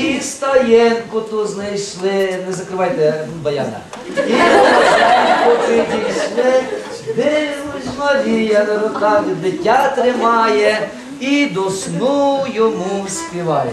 І стаєнку ту знайшли, не закривайте баяна. І Боженьку підійшли, дивись, Марія на руках дитя тримає і до сну йому співає.